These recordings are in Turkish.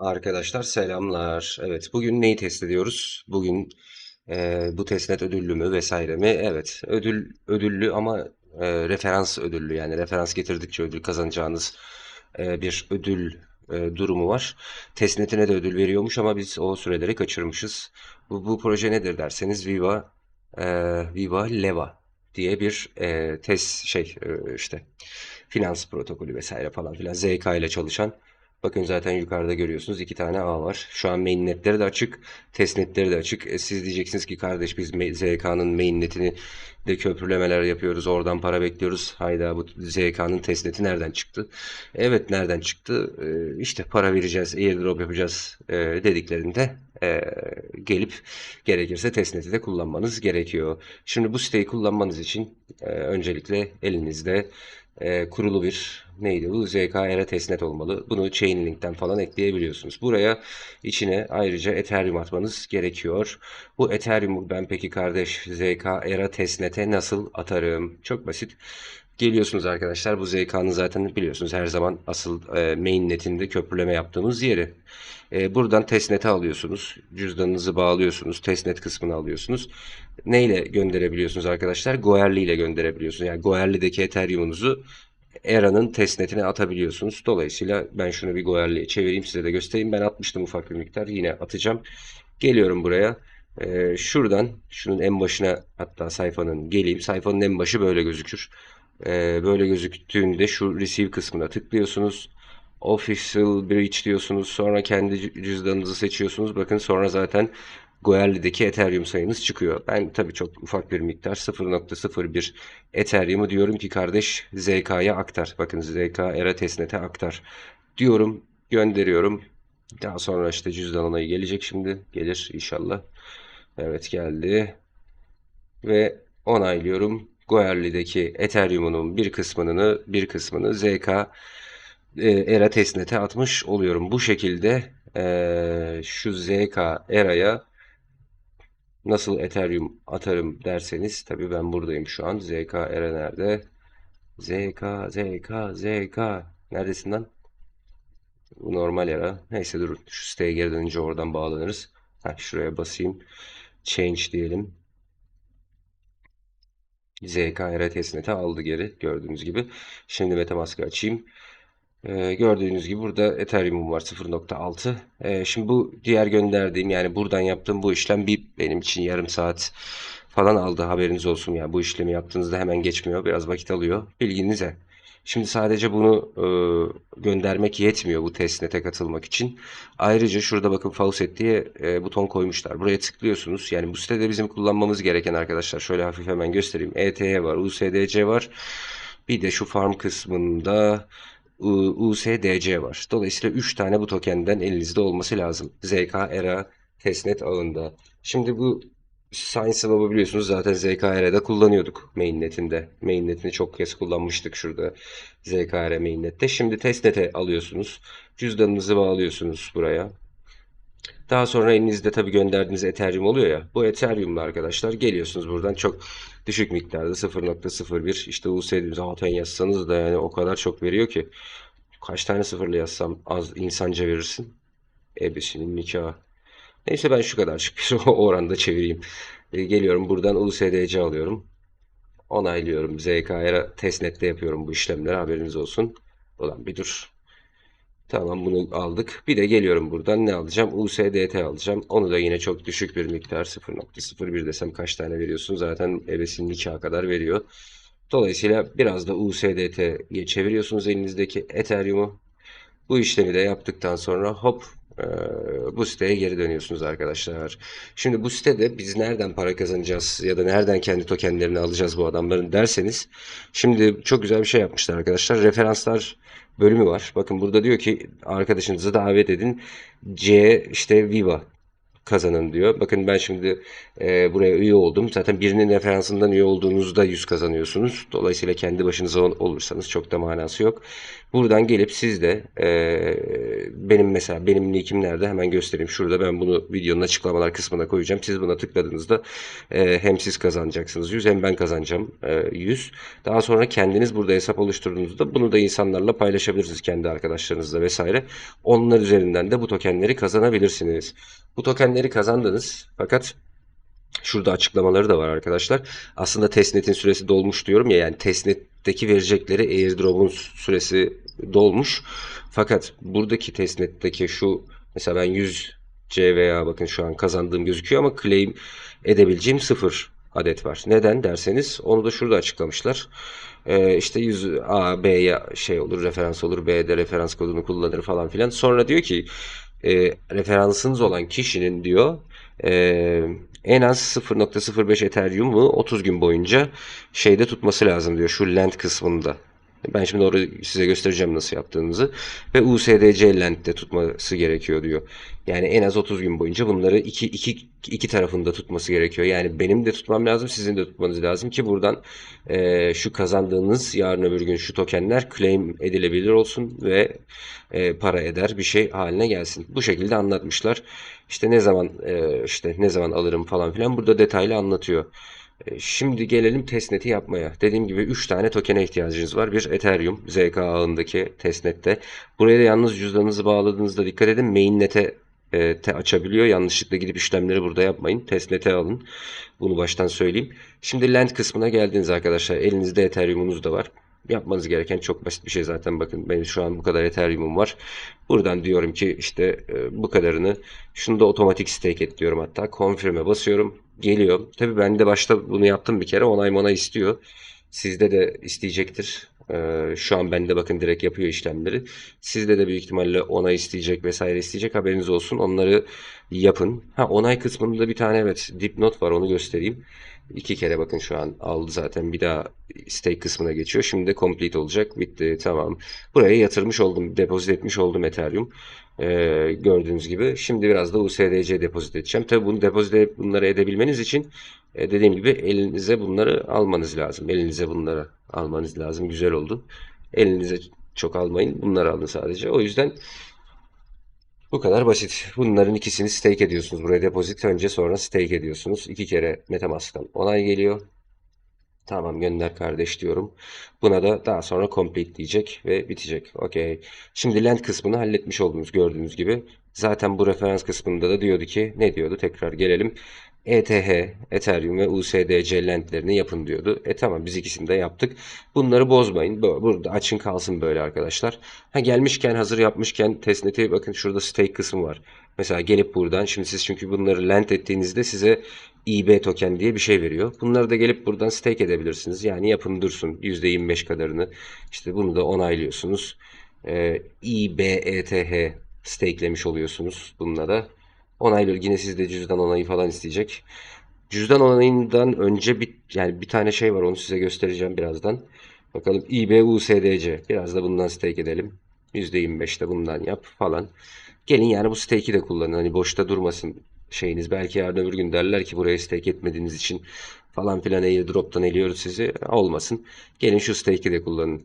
Arkadaşlar selamlar. Evet, bugün neyi test ediyoruz? Bugün e, bu testnet ödüllü mü vesaire mi? Evet, ödül ödüllü ama e, referans ödüllü yani referans getirdikçe ödül kazanacağınız e, bir ödül e, durumu var. Testnet'ine de ödül veriyormuş ama biz o süreleri kaçırmışız. Bu, bu proje nedir derseniz Viva e, Viva Leva diye bir e, test şey e, işte finans protokolü vesaire falan filan ZK ile çalışan Bakın zaten yukarıda görüyorsunuz iki tane ağ var. Şu an mainnetleri de açık, testnetleri de açık. E, siz diyeceksiniz ki kardeş biz ZK'nın mainnetini de köprülemeler yapıyoruz. Oradan para bekliyoruz. Hayda bu ZK'nın testneti nereden çıktı? Evet nereden çıktı? E, işte para vereceğiz, airdrop yapacağız e, dediklerinde e, gelip gerekirse testneti de kullanmanız gerekiyor. Şimdi bu siteyi kullanmanız için e, öncelikle elinizde e, kurulu bir neydi bu? ZK testnet olmalı. Bunu Chainlink'ten falan ekleyebiliyorsunuz. Buraya içine ayrıca Ethereum atmanız gerekiyor. Bu Ethereum'u ben peki kardeş ZK Era testnete nasıl atarım? Çok basit. Geliyorsunuz arkadaşlar. Bu ZK'nın zaten biliyorsunuz her zaman asıl e, mainnetinde köprüleme yaptığımız yeri. E, buradan testnet'e alıyorsunuz. Cüzdanınızı bağlıyorsunuz. Testnet kısmını alıyorsunuz. Neyle gönderebiliyorsunuz arkadaşlar? Goerli ile gönderebiliyorsunuz. Yani Goerli'deki Ethereum'unuzu Era'nın testnetine atabiliyorsunuz. Dolayısıyla ben şunu bir Goerli'ye çevireyim size de göstereyim. Ben atmıştım ufak bir miktar. Yine atacağım. Geliyorum buraya. Ee, şuradan şunun en başına hatta sayfanın geleyim. Sayfanın en başı böyle gözükür. Ee, böyle gözüktüğünde şu receive kısmına tıklıyorsunuz. Official Bridge diyorsunuz. Sonra kendi cüzdanınızı seçiyorsunuz. Bakın sonra zaten Goerli'deki Ethereum sayınız çıkıyor. Ben tabii çok ufak bir miktar 0.01 Ethereum'u diyorum ki kardeş ZK'ya aktar. Bakın ZK Era testnet'e aktar. Diyorum gönderiyorum. Daha sonra işte cüzdan onayı gelecek şimdi. Gelir inşallah. Evet geldi. Ve onaylıyorum. Goerli'deki Ethereum'un bir kısmını bir kısmını ZK e, Era testnet'e atmış oluyorum. Bu şekilde e, şu ZK Era'ya nasıl Ethereum atarım derseniz tabii ben buradayım şu an. ZK Era nerede? ZK ZK ZK neredesin lan? Bu normal era. Neyse dur şu siteye geri dönünce oradan bağlanırız. Heh, şuraya basayım. Change diyelim. ZK Era testnet'e aldı geri gördüğünüz gibi. Şimdi Metamask'ı açayım. Ee, gördüğünüz gibi burada Ethereum var 0.6. Ee, şimdi bu diğer gönderdiğim yani buradan yaptığım bu işlem bir benim için yarım saat falan aldı haberiniz olsun. Yani bu işlemi yaptığınızda hemen geçmiyor. Biraz vakit alıyor. Bilginize. Şimdi sadece bunu e, göndermek yetmiyor bu testnet'e katılmak için. Ayrıca şurada bakın Faucet diye e, buton koymuşlar. Buraya tıklıyorsunuz. Yani bu sitede bizim kullanmamız gereken arkadaşlar şöyle hafif hemen göstereyim. ETH var, USDC var. Bir de şu farm kısmında USDC var. Dolayısıyla 3 tane bu tokenden elinizde olması lazım. ZK, ERA, testnet ağında. Şimdi bu Science Lab'ı biliyorsunuz zaten ZKR'de kullanıyorduk mainnetinde. Mainnetini çok kez kullanmıştık şurada ZKR mainnette. Şimdi testnet'e alıyorsunuz. Cüzdanınızı bağlıyorsunuz buraya. Daha sonra elinizde tabii gönderdiğiniz Ethereum oluyor ya. Bu Ethereum'la arkadaşlar geliyorsunuz buradan çok düşük miktarda 0.01 işte USD zaten yazsanız da yani o kadar çok veriyor ki. Kaç tane sıfırla yazsam az insanca verirsin. Ebesinin nikahı. Neyse ben şu kadar bir oranda çevireyim. E, geliyorum buradan USDC alıyorum. Onaylıyorum. ZKR testnet'te yapıyorum bu işlemleri haberiniz olsun. Ulan bir dur. Tamam bunu aldık. Bir de geliyorum buradan ne alacağım? USDT alacağım. Onu da yine çok düşük bir miktar 0.01 desem kaç tane veriyorsun? Zaten ebesin nikahı kadar veriyor. Dolayısıyla biraz da USDT'ye çeviriyorsunuz elinizdeki Ethereum'u. Bu işlemi de yaptıktan sonra hop bu siteye geri dönüyorsunuz arkadaşlar. Şimdi bu sitede biz nereden para kazanacağız ya da nereden kendi tokenlerini alacağız bu adamların derseniz şimdi çok güzel bir şey yapmışlar arkadaşlar. Referanslar bölümü var. Bakın burada diyor ki arkadaşınızı davet edin. C işte Viva kazanın diyor. Bakın ben şimdi e, buraya üye oldum. Zaten birinin referansından üye olduğunuzda 100 kazanıyorsunuz. Dolayısıyla kendi başınıza olursanız çok da manası yok. Buradan gelip siz de e, benim mesela benim nickim nerede hemen göstereyim. Şurada ben bunu videonun açıklamalar kısmına koyacağım. Siz buna tıkladığınızda e, hem siz kazanacaksınız 100 hem ben kazanacağım e, 100. Daha sonra kendiniz burada hesap oluşturduğunuzda bunu da insanlarla paylaşabilirsiniz kendi arkadaşlarınızla vesaire. Onlar üzerinden de bu tokenleri kazanabilirsiniz. Bu tokenleri kazandınız fakat Şurada açıklamaları da var arkadaşlar. Aslında testnet'in süresi dolmuş diyorum ya yani testnet'teki verecekleri airdrop'un süresi dolmuş. Fakat buradaki testnet'teki şu mesela ben 100 CVA bakın şu an kazandığım gözüküyor ama claim edebileceğim 0 adet var. Neden derseniz onu da şurada açıklamışlar. Ee, işte 100 A, B'ye şey olur, referans olur, B'de referans kodunu kullanır falan filan. Sonra diyor ki e, referansınız olan kişinin diyor e, en az 0.05 Ethereum'u 30 gün boyunca şeyde tutması lazım diyor şu lend kısmında. Ben şimdi orayı size göstereceğim nasıl yaptığınızı. Ve USDC lend'de tutması gerekiyor diyor. Yani en az 30 gün boyunca bunları iki, iki, iki tarafında tutması gerekiyor. Yani benim de tutmam lazım, sizin de tutmanız lazım ki buradan e, şu kazandığınız yarın öbür gün şu tokenler claim edilebilir olsun ve e, para eder bir şey haline gelsin. Bu şekilde anlatmışlar. İşte ne zaman e, işte ne zaman alırım falan filan burada detaylı anlatıyor. E, Şimdi gelelim testnet'i yapmaya. Dediğim gibi 3 tane token'e ihtiyacınız var. Bir Ethereum ZK ağındaki testnet'te. Buraya da yalnız cüzdanınızı bağladığınızda dikkat edin mainnet'e e, te açabiliyor. Yanlışlıkla gidip işlemleri burada yapmayın. Testnet'e alın. Bunu baştan söyleyeyim. Şimdi Lend kısmına geldiniz arkadaşlar. Elinizde Ethereum'unuz da var. Yapmanız gereken çok basit bir şey zaten. Bakın benim şu an bu kadar Ethereum'um var. Buradan diyorum ki işte e, bu kadarını şunu da otomatik stake et diyorum hatta. Confirm'e basıyorum. Geliyor. Tabii ben de başta bunu yaptım bir kere. Onay mona istiyor. Sizde de isteyecektir. Ee, şu an bende bakın direkt yapıyor işlemleri. Sizde de büyük ihtimalle onay isteyecek vesaire isteyecek haberiniz olsun. Onları yapın. Ha onay kısmında bir tane evet dipnot var onu göstereyim. İki kere bakın şu an aldı zaten. Bir daha stake kısmına geçiyor. Şimdi de complete olacak. Bitti. Tamam. Buraya yatırmış oldum. Depozit etmiş oldum Ethereum. Ee, gördüğünüz gibi. Şimdi biraz da USDC depozit edeceğim. Tabi bunu depozit bunları edebilmeniz için e, dediğim gibi elinize bunları almanız lazım. Elinize bunları almanız lazım. Güzel oldu. Elinize çok almayın. Bunları alın sadece. O yüzden bu kadar basit. Bunların ikisini stake ediyorsunuz. Buraya depozit önce sonra stake ediyorsunuz. İki kere MetaMask'tan onay geliyor. Tamam gönder kardeş diyorum. Buna da daha sonra complete diyecek ve bitecek. Okey. Şimdi lend kısmını halletmiş oldunuz gördüğünüz gibi. Zaten bu referans kısmında da diyordu ki ne diyordu? Tekrar gelelim. ETH, Ethereum ve USDC lentlerini yapın diyordu. E tamam biz ikisini de yaptık. Bunları bozmayın. Burada açın kalsın böyle arkadaşlar. Ha gelmişken hazır yapmışken testnet'e bakın şurada stake kısmı var. Mesela gelip buradan şimdi siz çünkü bunları lent ettiğinizde size IB token diye bir şey veriyor. Bunları da gelip buradan stake edebilirsiniz. Yani yapın dursun %25 kadarını. İşte bunu da onaylıyorsunuz. Ee, IBETH stakelemiş oluyorsunuz bununla da. Onaylıyor. Yine sizde cüzdan onayı falan isteyecek. Cüzdan onayından önce bir yani bir tane şey var onu size göstereceğim birazdan. Bakalım IBUSDC. Biraz da bundan stake edelim. %25 de bundan yap falan. Gelin yani bu stake'i de kullanın. Hani boşta durmasın şeyiniz. Belki yarın öbür gün derler ki buraya stake etmediğiniz için falan filan airdrop'tan eliyoruz sizi. Olmasın. Gelin şu stake'i de kullanın.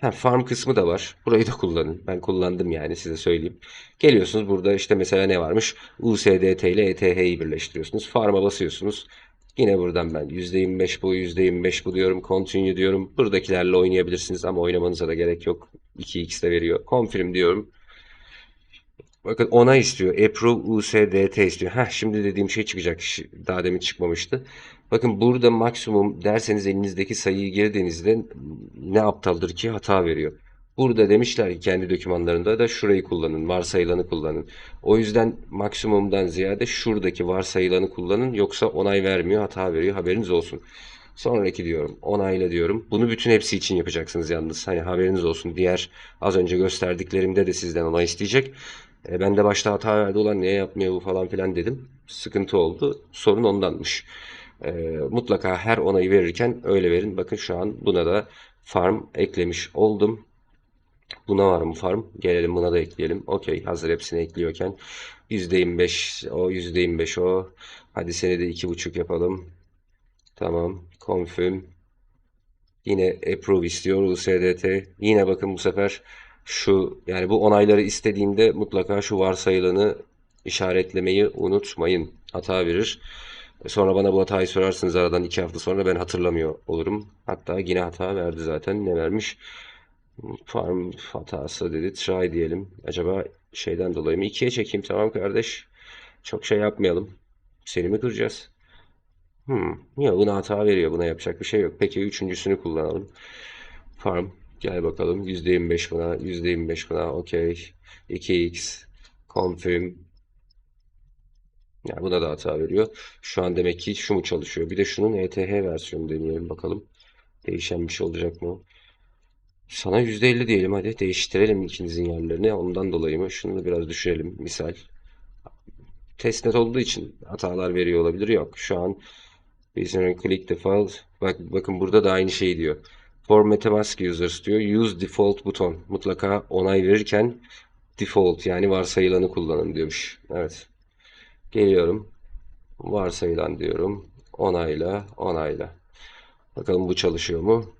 Ha, farm kısmı da var. Burayı da kullanın. Ben kullandım yani size söyleyeyim. Geliyorsunuz burada işte mesela ne varmış? USDT ile ETH'yi birleştiriyorsunuz. Farm'a basıyorsunuz. Yine buradan ben %25 bu, %25 bu diyorum. Continue diyorum. Buradakilerle oynayabilirsiniz ama oynamanıza da gerek yok. 2x de veriyor. Confirm diyorum. Bakın ona istiyor. Approve USDT istiyor. Heh, şimdi dediğim şey çıkacak. Daha demin çıkmamıştı. Bakın burada maksimum derseniz elinizdeki sayıyı girdiğinizde ne aptaldır ki hata veriyor. Burada demişler ki kendi dokümanlarında da şurayı kullanın, varsayılanı kullanın. O yüzden maksimumdan ziyade şuradaki varsayılanı kullanın yoksa onay vermiyor, hata veriyor. Haberiniz olsun. Sonraki diyorum, onayla diyorum. Bunu bütün hepsi için yapacaksınız yalnız. Hani haberiniz olsun. Diğer az önce gösterdiklerimde de sizden onay isteyecek. E, ben de başta hata verdi olan niye yapmıyor bu falan filan dedim. Sıkıntı oldu. Sorun ondanmış. E, mutlaka her onayı verirken öyle verin. Bakın şu an buna da farm eklemiş oldum. Buna var mı farm? Gelelim buna da ekleyelim. Okey hazır hepsini ekliyorken. %25 o %25 o. Hadi seni de 2.5 yapalım. Tamam. Confirm. Yine approve istiyor USDT. Yine bakın bu sefer Şu yani bu onayları istediğinde mutlaka şu varsayılanı işaretlemeyi unutmayın. Hata verir. Sonra bana bu hatayı sorarsınız aradan iki hafta sonra ben hatırlamıyor olurum. Hatta yine hata verdi zaten. Ne vermiş? Farm hatası dedi. Try diyelim. Acaba şeyden dolayı mı? İkiye çekeyim tamam kardeş. Çok şey yapmayalım. Seni mi kıracağız? Hmm. Ya buna hata veriyor. Buna yapacak bir şey yok. Peki üçüncüsünü kullanalım. Farm. Gel bakalım. %25 buna. %25 buna. Okey. 2x. Confirm. Ya buna da hata veriyor. Şu an demek ki şu mu çalışıyor? Bir de şunun ETH versiyonu deneyelim bakalım. Değişen bir şey olacak mı? Sana %50 diyelim hadi. Değiştirelim ikinizin yerlerini. Ondan dolayı mı? Şunu da biraz düşürelim. Misal. Testnet olduğu için hatalar veriyor olabilir. Yok. Şu an Visionary click default. Bak, bakın burada da aynı şey diyor. For MetaMask users diyor. Use default buton. Mutlaka onay verirken default yani varsayılanı kullanın diyormuş. Evet. Geliyorum. Varsayılan diyorum. Onayla, onayla. Bakalım bu çalışıyor mu?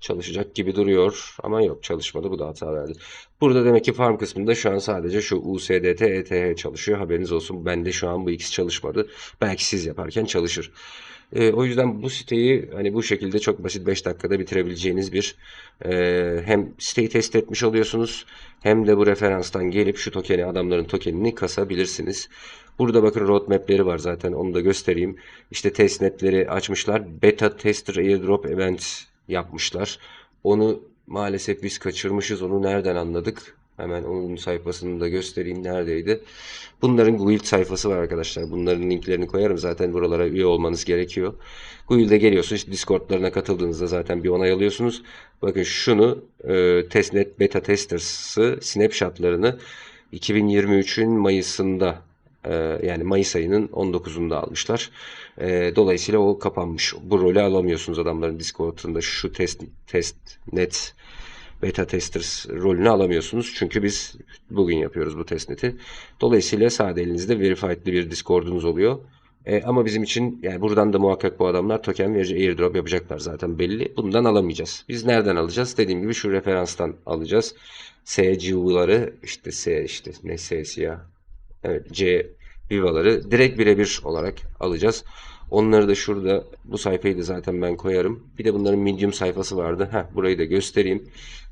Çalışacak gibi duruyor ama yok çalışmadı. Bu da hata verdi. Burada demek ki farm kısmında şu an sadece şu USDT, ETH çalışıyor. Haberiniz olsun. Bende şu an bu ikisi çalışmadı. Belki siz yaparken çalışır. E, o yüzden bu siteyi hani bu şekilde çok basit 5 dakikada bitirebileceğiniz bir e, hem siteyi test etmiş oluyorsunuz hem de bu referanstan gelip şu tokeni adamların tokenini kasabilirsiniz. Burada bakın roadmap'leri var zaten onu da göstereyim. İşte testnetleri açmışlar. Beta tester airdrop event yapmışlar. Onu maalesef biz kaçırmışız. Onu nereden anladık? Hemen onun sayfasını da göstereyim. Neredeydi? Bunların Guild sayfası var arkadaşlar. Bunların linklerini koyarım. Zaten buralara üye olmanız gerekiyor. Guild'e geliyorsunuz. Discord'larına katıldığınızda zaten bir onay alıyorsunuz. Bakın şunu e, testnet beta testers'ı snapshotlarını 2023'ün Mayıs'ında e, yani Mayıs ayının 19'unda almışlar. E, dolayısıyla o kapanmış. Bu rolü alamıyorsunuz adamların Discord'unda şu test test net beta testers rolünü alamıyorsunuz. Çünkü biz bugün yapıyoruz bu testneti. Dolayısıyla sade elinizde verified'li bir Discord'unuz oluyor. E, ama bizim için yani buradan da muhakkak bu adamlar token verici airdrop yapacaklar zaten belli. Bundan alamayacağız. Biz nereden alacağız? Dediğim gibi şu referanstan alacağız. SCV'ları işte S işte ne S'si ya. Evet C Viva'ları direkt birebir olarak alacağız. Onları da şurada bu sayfayı da zaten ben koyarım. Bir de bunların Medium sayfası vardı. Heh, burayı da göstereyim.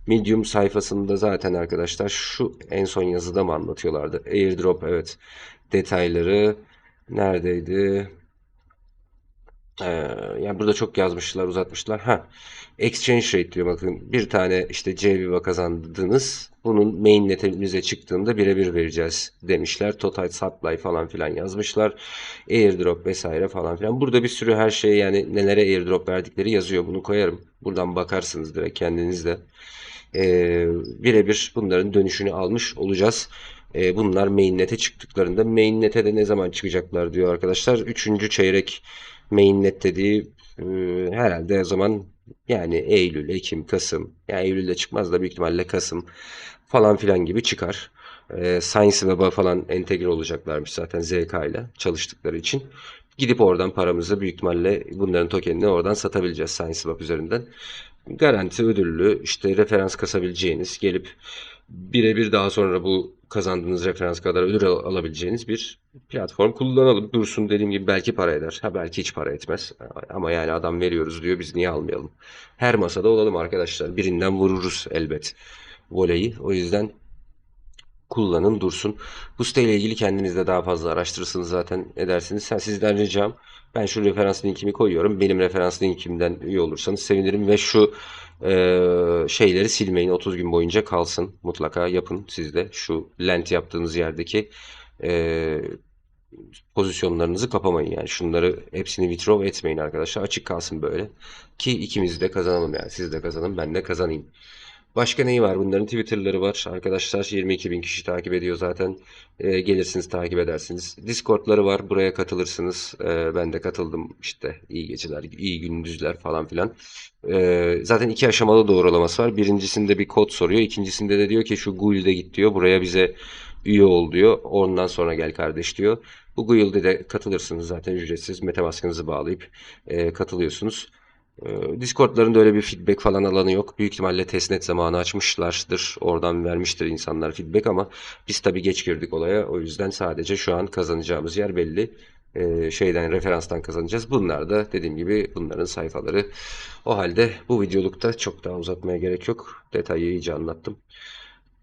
Medium sayfasında zaten arkadaşlar şu en son yazıda mı anlatıyorlardı? Airdrop evet detayları neredeydi? Ee, yani burada çok yazmışlar, uzatmışlar. Ha, exchange rate diyor bakın. Bir tane işte CVIVA kazandınız. Bunun mainnet'imize çıktığında birebir vereceğiz demişler. Total supply falan filan yazmışlar. Airdrop vesaire falan filan. Burada bir sürü her şey yani nelere airdrop verdikleri yazıyor. Bunu koyarım. Buradan bakarsınız direkt kendiniz de. Ee, birebir bunların dönüşünü almış olacağız. Ee, bunlar mainnet'e çıktıklarında mainnet'e de ne zaman çıkacaklar diyor arkadaşlar. Üçüncü çeyrek mainnet dediği e, herhalde o zaman yani Eylül, Ekim, Kasım. Yani Eylül'de çıkmaz da büyük ihtimalle Kasım falan filan gibi çıkar. E, Science Web'a falan entegre olacaklarmış zaten ZK ile çalıştıkları için. Gidip oradan paramızı büyük ihtimalle bunların tokenini oradan satabileceğiz Science Web üzerinden. Garanti ödüllü işte referans kasabileceğiniz gelip birebir daha sonra bu kazandığınız referans kadar ödül al- alabileceğiniz bir platform kullanalım. Dursun dediğim gibi belki para eder. Ha belki hiç para etmez. Ama yani adam veriyoruz diyor biz niye almayalım? Her masada olalım arkadaşlar. Birinden vururuz elbet voleyi. O yüzden kullanın dursun. Bu siteyle ilgili kendiniz de daha fazla araştırırsınız zaten edersiniz. Sen sizden ricam ben şu referans linkimi koyuyorum. Benim referans linkimden üye olursanız sevinirim ve şu e, şeyleri silmeyin. 30 gün boyunca kalsın. Mutlaka yapın siz de. Şu lent yaptığınız yerdeki e, pozisyonlarınızı kapamayın yani. Şunları hepsini withdraw etmeyin arkadaşlar. Açık kalsın böyle. Ki ikimiz de kazanalım yani. Siz de kazanın ben de kazanayım. Başka neyi var? Bunların Twitter'ları var. Arkadaşlar 22 bin kişi takip ediyor zaten. Ee, gelirsiniz takip edersiniz. Discord'ları var. Buraya katılırsınız. Ee, ben de katıldım işte. İyi geceler, iyi gündüzler falan filan. Ee, zaten iki aşamalı doğrulaması var. Birincisinde bir kod soruyor. İkincisinde de diyor ki şu Guild'e git diyor. Buraya bize üye ol diyor. Ondan sonra gel kardeş diyor. Bu Guild'e de katılırsınız zaten ücretsiz. Metamask'ınızı bağlayıp e, katılıyorsunuz. Ee, Discord'larında öyle bir feedback falan alanı yok. Büyük ihtimalle testnet zamanı açmışlardır. Oradan vermiştir insanlar feedback ama biz tabii geç girdik olaya. O yüzden sadece şu an kazanacağımız yer belli. Ee, şeyden referanstan kazanacağız. Bunlar da dediğim gibi bunların sayfaları. O halde bu videolukta çok daha uzatmaya gerek yok. Detayı iyice anlattım.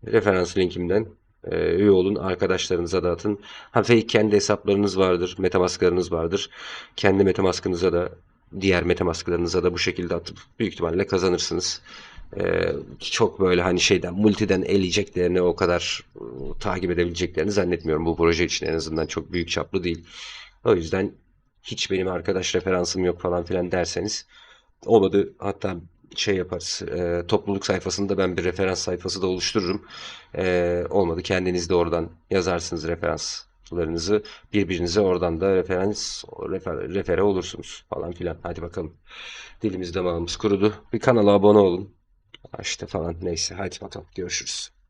Referans linkimden e, üye olun, arkadaşlarınıza dağıtın. Ha fake kendi hesaplarınız vardır, metamasklarınız vardır. Kendi metamaskınıza da diğer metamasklarınıza da bu şekilde atıp büyük ihtimalle kazanırsınız. E, çok böyle hani şeyden multiden eleyeceklerini o kadar e, takip edebileceklerini zannetmiyorum. Bu proje için en azından çok büyük çaplı değil. O yüzden hiç benim arkadaş referansım yok falan filan derseniz olmadı hatta şey yaparız. e, topluluk sayfasında ben bir referans sayfası da oluştururum. E, olmadı kendiniz de oradan yazarsınız referanslarınızı. Birbirinize oradan da referans refer, refere olursunuz falan filan. Hadi bakalım. Dilimiz damağımız kurudu. Bir kanala abone olun. İşte falan neyse. Hadi bakalım. Görüşürüz.